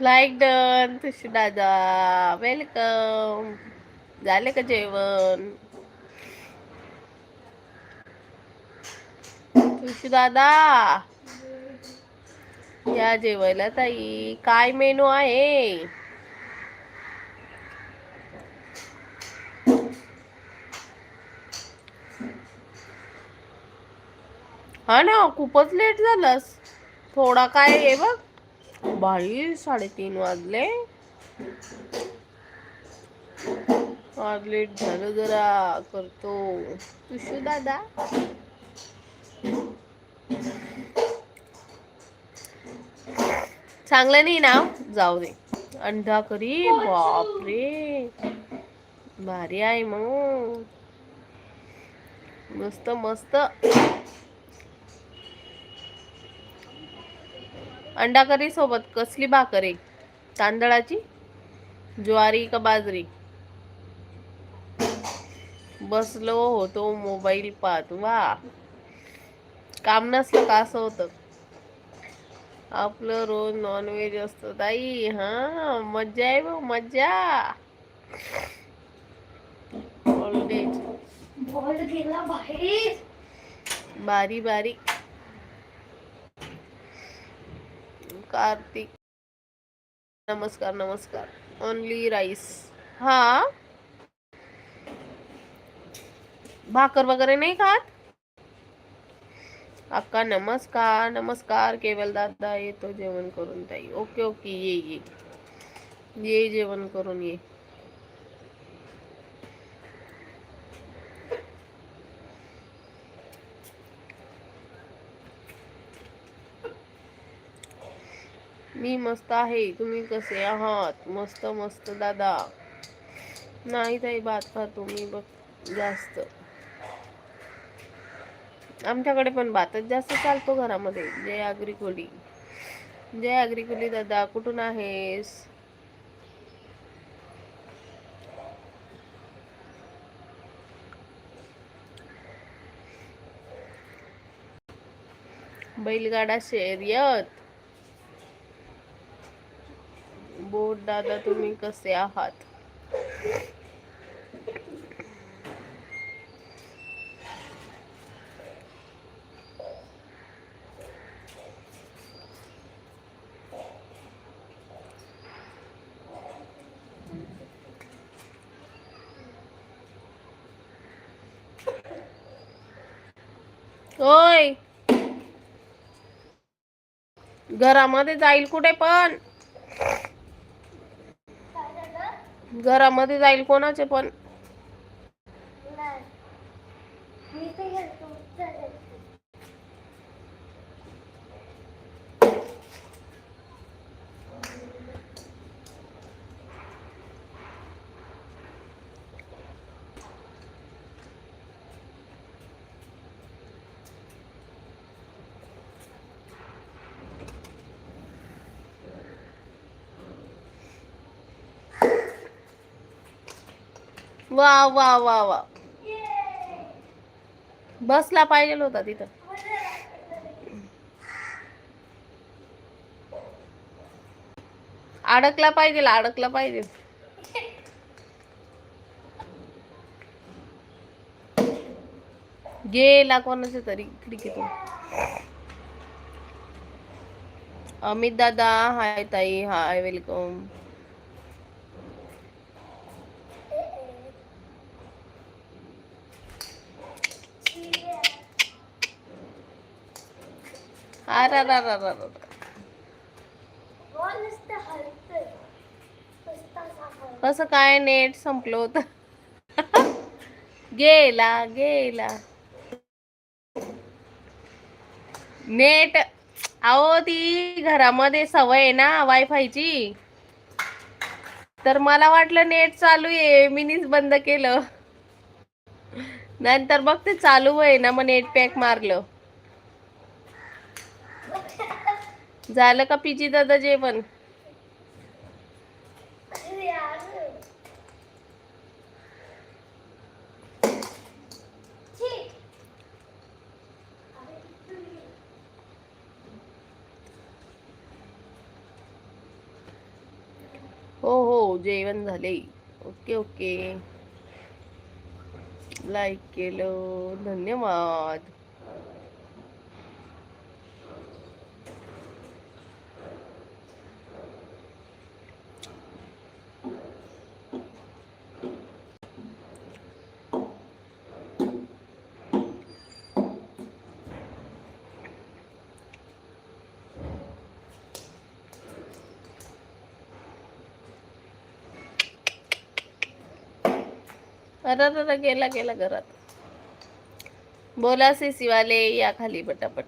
Like done तुशी दादा welcome झाले का जेवण तुशी दादा. या जेवायला ताई. काय मेनू आहे? हा ना खूपच लेट झालास. थोडा काय आहे बघ. बाई साडेतीन वाजले. आज लेट झालं जरा करतो. तुशू दादा. चांगलं नाही ना? जाऊ दे. अंडा करी बापरे. भारी आहे मग. मस्त मस्त. अंडा करी सोबत. कसली भाकर? आहे तांदळाची? ज्वारी का बाजरी? बसलो होतो मोबाईल पाहत. वा. काम नसलं का असं होतं? आपलं रोज नॉनव्हेज असतं. ताई हा मज्जा आहे बघ मज्जा. बाहेर. बारी बारी. कार्तिक. नमस्कार नमस्कार. ओनली राईस हा. भाकर वगैरे नाही खात? अक्का नमस्कार नमस्कार केवल दादा येतो जेवण करून ताई. ओके ओके ये ये. ये जेवण करून ये. मी मस्त आहे. तुम्ही कसे आहात? मस्त मस्त दादा. नाही ताई भात खातो तुम्ही बघ जास्त. आमच्याकडे पण भातच जास्त चालतो घरामध्ये. जय आग्रिकोली. जय आग्रिकोली दादा कुठून आहेस? बैलगाडा शर्यत. बोट दादा तुम्ही कसे आहात? होय घरामध्ये जाईल कुठे पण. घरामध्ये जाईल कोणाचे पण. वा वा वा वा. बसला पाहिजे होता तिथं. अडकला पाहिजे अडकला पाहिजे. गेला कोणाचे तरी क्रिकेट अमित दादा हाय ताई हाय वेलकम. अरे कसं काय नेट संपलं होत? गेला गेला. नेट अहो ती घरामध्ये सवय आहे ना वायफायची. तर मला वाटलं नेट चालू आहे मीनीच बंद केलं. नंतर बघ ते चालू आहे ना मग नेट पॅक मारलं. झालं का पिजी दादा जेवण? हो हो जेवण झाले. Okay okay. लाईक केलं. धन्यवाद. अरे गेला गेला घरात. बोला सिवाले या खाली पटापट.